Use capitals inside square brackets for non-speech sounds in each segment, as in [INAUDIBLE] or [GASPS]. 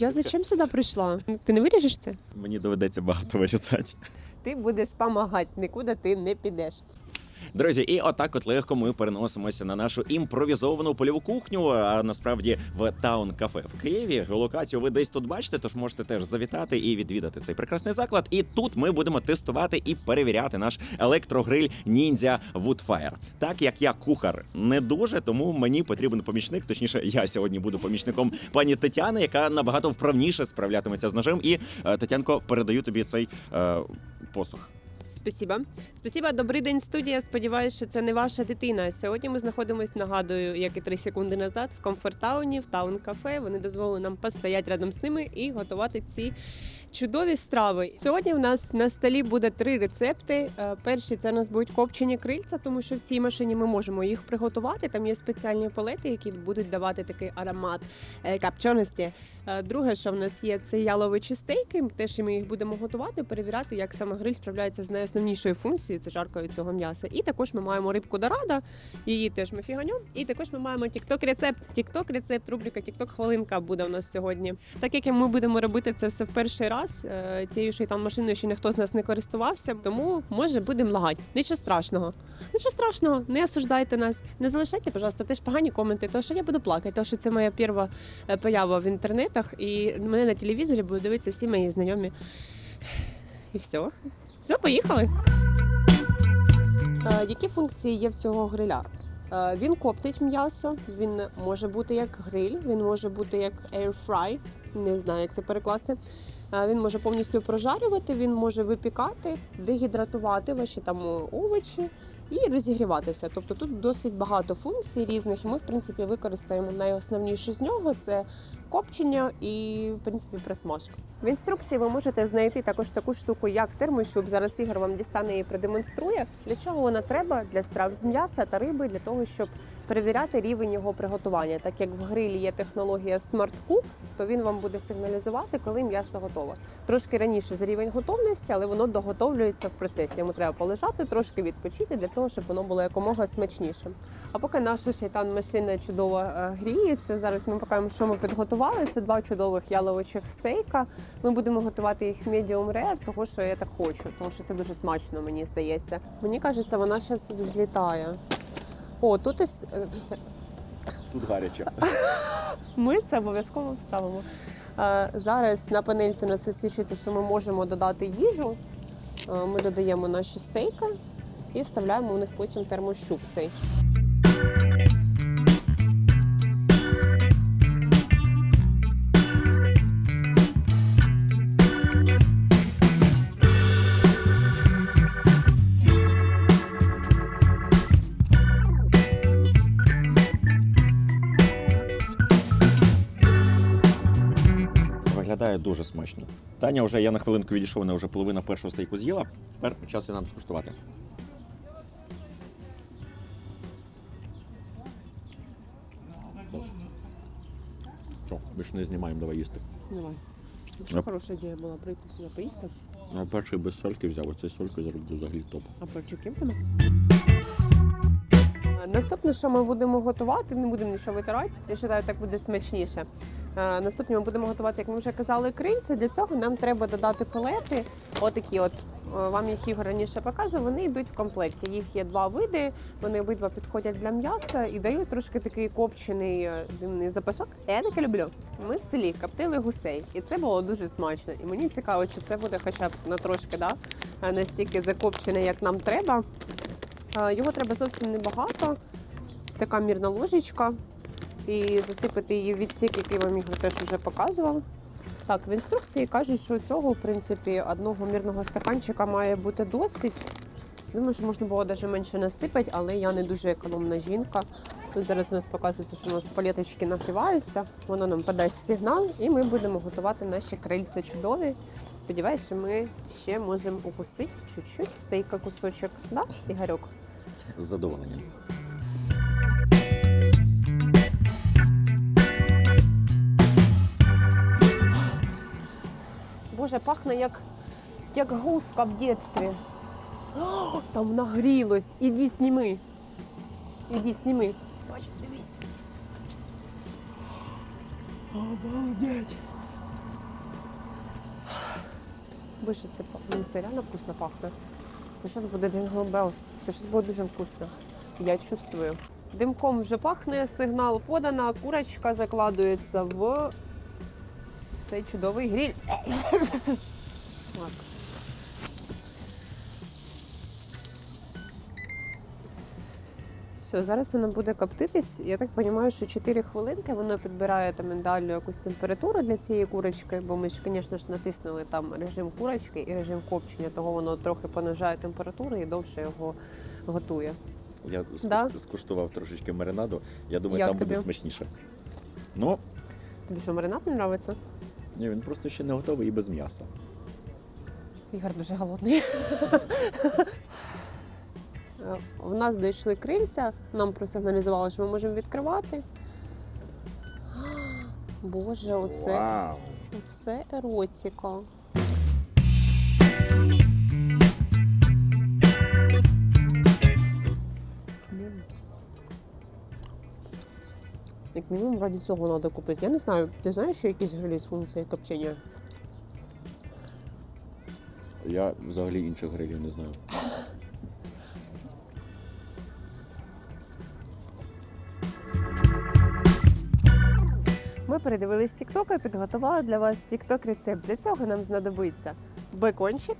Я зачем сюди прийшла? Ти не виріжеш це? Мені доведеться багато вирізати. Ти будеш допомагати, нікуди ти не підеш. Друзі, і отак от легко ми переносимося на нашу імпровізовану польову кухню. А насправді в Таун Кафе в Києві. Локацію ви десь тут бачите, тож можете теж завітати і відвідати цей прекрасний заклад. І тут ми будемо тестувати і перевіряти наш електрогриль Ninja Woodfire. Так як я кухар не дуже, тому мені потрібен помічник. Точніше, я сьогодні буду помічником пані Тетяни, яка набагато вправніше справлятиметься з ножем. І е, Тетянко, передаю тобі цей е, посух. Спасибо. Спасибо, добрий день, студія. Сподіваюся, що це не ваша дитина. Сьогодні ми знаходимося, нагадую, як і три секунди назад, в комфортауні, в таун кафе. Вони дозволили нам постояти рядом з ними і готувати ці чудові страви. Сьогодні в нас на столі буде три рецепти. Е, Перший це у нас будуть копчені крильця, тому що в цій машині ми можемо їх приготувати. Там є спеціальні палети, які будуть давати такий аромат е, копченості. Е, Друге, що в нас є, це яловичі стейки. Теж ми їх будемо готувати, перевіряти, як саме гриль справляється з найосновнішою функцією це жаркою цього м'яса. І також ми маємо рибку дорада, її теж ми фіганем. І також ми маємо тікток рецепт. Тікток рецепт, рубрика Тікток хвилинка буде у нас сьогодні. Так як ми будемо робити це все в перший раз, е, цією шейтан машиною ще ніхто з нас не користувався, тому може будемо лагати. Нічого страшного. Нічого страшного, не осуждайте нас. Не залишайте, пожалуйста, теж погані коменти, тому що я буду плакати, тому що це моя перша е, поява в інтернетах, і мене на телевізорі будуть дивитися всі мої знайомі. І все. Все, поїхали. Е, які функції є в цього гриля? Е, він коптить м'ясо, він може бути як гриль, він може бути як air fry, не знаю, як це перекласти. Е, Він може повністю прожарювати, він може випікати, дегідратувати ваші там овочі і розігрівати все. Тобто тут досить багато функцій різних, і ми, в принципі, використаємо найосновніше з нього це копчення і, в принципі, присмажку. В інструкції ви можете знайти також таку штуку, як термощуп. Зараз Ігор вам дістане і продемонструє. Для чого вона треба для страв з м'яса та риби, для того, щоб перевіряти рівень його приготування. Так як в грилі є технологія Smart Cook, то він вам буде сигналізувати, коли м'ясо готове. Трошки раніше за рівень готовності, але воно доготовлюється в процесі. Йому треба полежати, трошки відпочити для того, щоб воно було якомога смачнішим. А поки наша шайтан машина чудово е, гріється. Зараз ми покажемо, що ми підготували. Це два чудових яловичих стейка. Ми будемо готувати їх medium rare, того що я так хочу, тому що це дуже смачно, мені здається. Мені кажеться, вона зараз злітає. О, тут ось е, все. Тут гаряче. [LAUGHS] Ми це обов'язково вставимо. Е, Зараз на панельці у нас висвічується, що ми можемо додати їжу. Е, Ми додаємо наші стейки і вставляємо у них потім термощуп цей. Виглядає дуже смачно. Таня вже я на хвилинку відійшов, вона вже половина першого стейку з'їла. Тепер час і нам скуштувати. Все, більше не знімаємо, давай їсти. Давай. Оп. Хороша ідея була прийти сюди поїсти. А перший без сольки взяв, оцей солькою зроблю взагалі топ. А перчик є? Наступне, що ми будемо готувати, не будемо нічого витирати. Я вважаю, так буде смачніше. Е, Наступне ми будемо готувати, як ми вже казали, крильці. Для цього нам треба додати пелети. Отакі от. Е, Вам їх Ігор раніше показував, вони йдуть в комплекті. Їх є два види, вони обидва підходять для м'яса і дають трошки такий копчений е, дивний запашок. Я таке люблю. Ми в селі коптили гусей, і це було дуже смачно. І мені цікаво, чи це буде хоча б на трошки, да? настільки закопчене, як нам треба. Його треба зовсім небагато. Така мірна ложечка. І засипати її в відсік, який вам Ігор теж вже показував. Так, в інструкції кажуть, що цього, в принципі, одного мірного стаканчика має бути досить. Думаю, що можна було навіть менше насипати, але я не дуже економна жінка. Тут зараз у нас показується, що у нас палеточки нагріваються, воно нам подасть сигнал, і ми будемо готувати наші крильця чудові. Сподіваюсь, що ми ще можемо укусити чуть-чуть стейка кусочок. Да, Ігорьок? З задоволенням. Боже, пахне як, як гуска в дитинстві. [GASPS] Там нагрілось. Іди сніми. Іди сніми. Бач, дивись. Обалдеть. Боже, це, ну, це реально вкусно пахне. Це щось буде Jingle Bells. Це щось буде дуже вкусно. Я чувствую. Димком вже пахне, сигнал подано, курочка закладується в цей чудовий гриль. Так. Все, зараз воно буде коптитись. Я так розумію, що 4 хвилинки воно підбирає там ідеальну якусь температуру для цієї курочки, бо ми ж, звісно ж, натиснули там режим курочки і режим копчення, того воно трохи понижає температуру і довше його готує. Я Да? скуштував трошечки маринаду. Я думаю, Як там буде смачніше. Ну, Тобі що, маринад не подобається? Ні, він просто ще не готовий і без м'яса. Ігор дуже голодний. У В нас дійшли крильця, нам просигналізували, що ми можемо відкривати. Боже, оце, Вау! оце еротика. Мінімум раді цього треба купити. Я не знаю, ти знаєш, що якісь грилі з функцією копчення? Я взагалі інших грилів не знаю. Ми передивились TikTok і підготували для вас TikTok рецепт. Для цього нам знадобиться бекончик,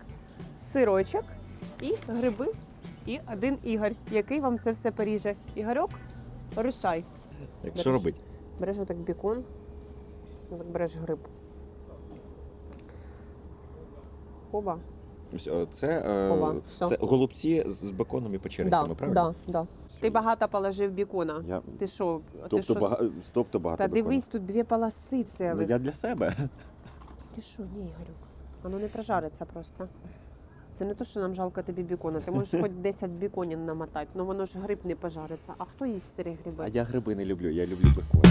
сирочок і гриби, і один ігор, який вам це все поріже. Ігорьок, рушай. Як Береш. що робить? Береш отак бікон, отак береш гриб. Хоба. Е, Це, е, Хова, все. це голубці з беконом і печерицями, Да, правильно? да, да. Ти багато положив бікона. Я... Ти що? ти Тобто, що? бага... тобто багато Та бекону. дивись, тут дві полоси Ну, цілих. я для себе. Ти що, ні, Ігорюк, воно не прожариться просто. Це не то, що нам жалко тобі бікона. Ти можеш хоч 10 біконів намотати, але воно ж гриб не пожариться. А хто їсть сирі гриби? А я гриби не люблю, я люблю бекон.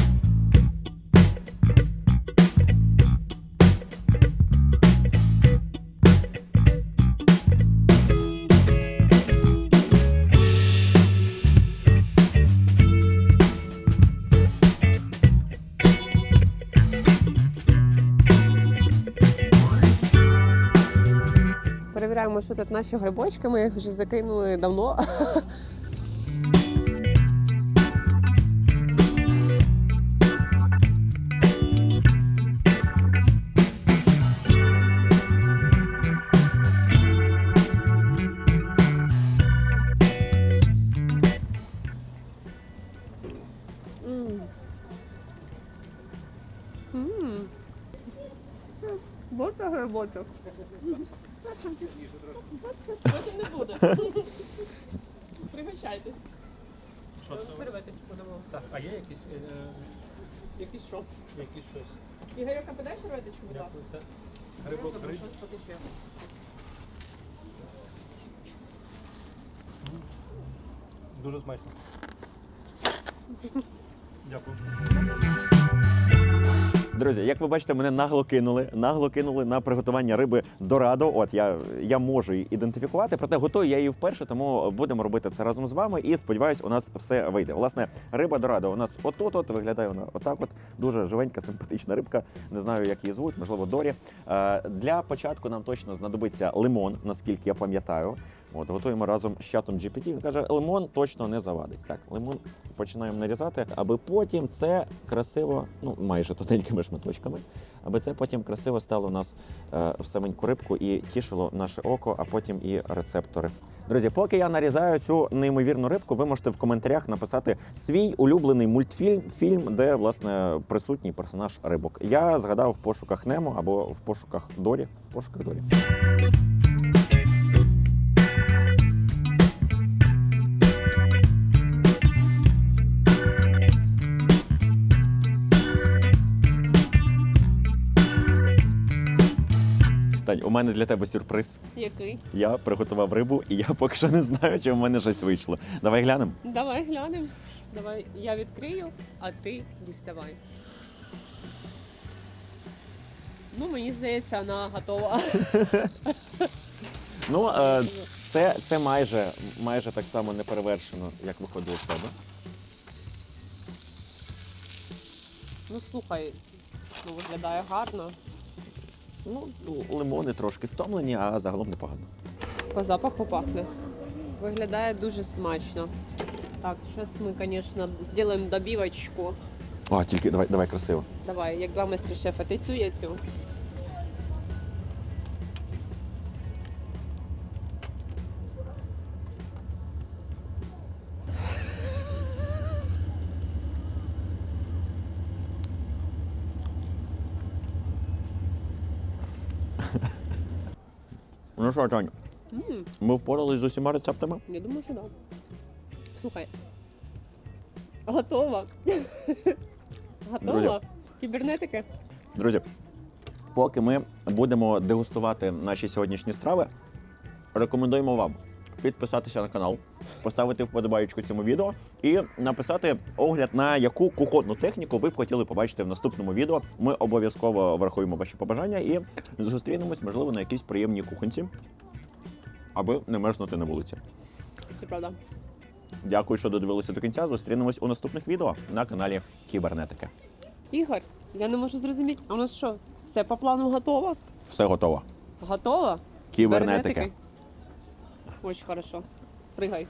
Перевіряємо, що тут наші грибочки. Ми їх вже закинули давно. М. М. Вот буде. Пригощайтесь. Що це? Серветочку дамо. Так, а є якісь, е, Якийсь що? якісь щось? Ігорьока, подай серветочку, будь ласка. Дякую. Це грибок риб. Щось потече. Дуже смачно. Дякую. Друзі, як ви бачите, мене нагло кинули. Нагло кинули на приготування риби дорадо. От я, я можу її ідентифікувати, проте готую я її вперше, тому будемо робити це разом з вами. І сподіваюсь, у нас все вийде. Власне, риба дорадо у нас отут, от виглядає вона отак. От дуже живенька, симпатична рибка. Не знаю, як її звуть, можливо, Дорі. Е, для початку нам точно знадобиться лимон, наскільки я пам'ятаю. От готуємо разом з чатом GPT. Він каже, лимон точно не завадить. Так, лимон починаємо нарізати, аби потім це красиво, ну майже тоненькими шматочками, аби це потім красиво стало у нас е, в саменьку рибку і тішило наше око, а потім і рецептори. Друзі, поки я нарізаю цю неймовірну рибку, ви можете в коментарях написати свій улюблений мультфільм, фільм, де власне присутній персонаж рибок. Я згадав в пошуках Немо або в пошуках Дорі. В пошуках Дорі. Тань, у мене для тебе сюрприз. Який? Я приготував рибу, і я поки що не знаю, чи в мене щось вийшло. Давай глянемо. Давай глянемо. Давай я відкрию, а ти діставай. Ну, мені здається, вона готова. [LAUGHS] Ну, е, це, це майже, майже так само не перевершено, як виходило в тебе. Ну слухай, ну виглядає гарно. Ну, лимони трошки стомлені, а загалом непогано. По запаху пахне. Виглядає дуже смачно. Так, зараз ми, звісно, зробимо добівочку. А, тільки давай, давай красиво. Давай, як два майстри шефа, ти цю, я цю. Ну що, Тань, М, ми впорались з усіма рецептами? Я думаю, що да. Слухай. Готова. [LAUGHS] Готова? Кібернетики? Друзі, поки ми будемо дегустувати наші сьогоднішні страви, рекомендуємо вам підписатися на канал, поставити вподобайку цьому відео і написати огляд на яку кухонну техніку ви б хотіли побачити в наступному відео. Ми обов'язково врахуємо ваші побажання і зустрінемось, можливо, на якійсь приємній кухонці, аби не мерзнути на вулиці. Це правда. Дякую, що додивилися до кінця. Зустрінемось у наступних відео на каналі Кібернетики. Ігор, я не можу зрозуміти, а у нас що? Все по плану готово? Все готово. Готово? Кібернетики. Очень хорошо. Пригай.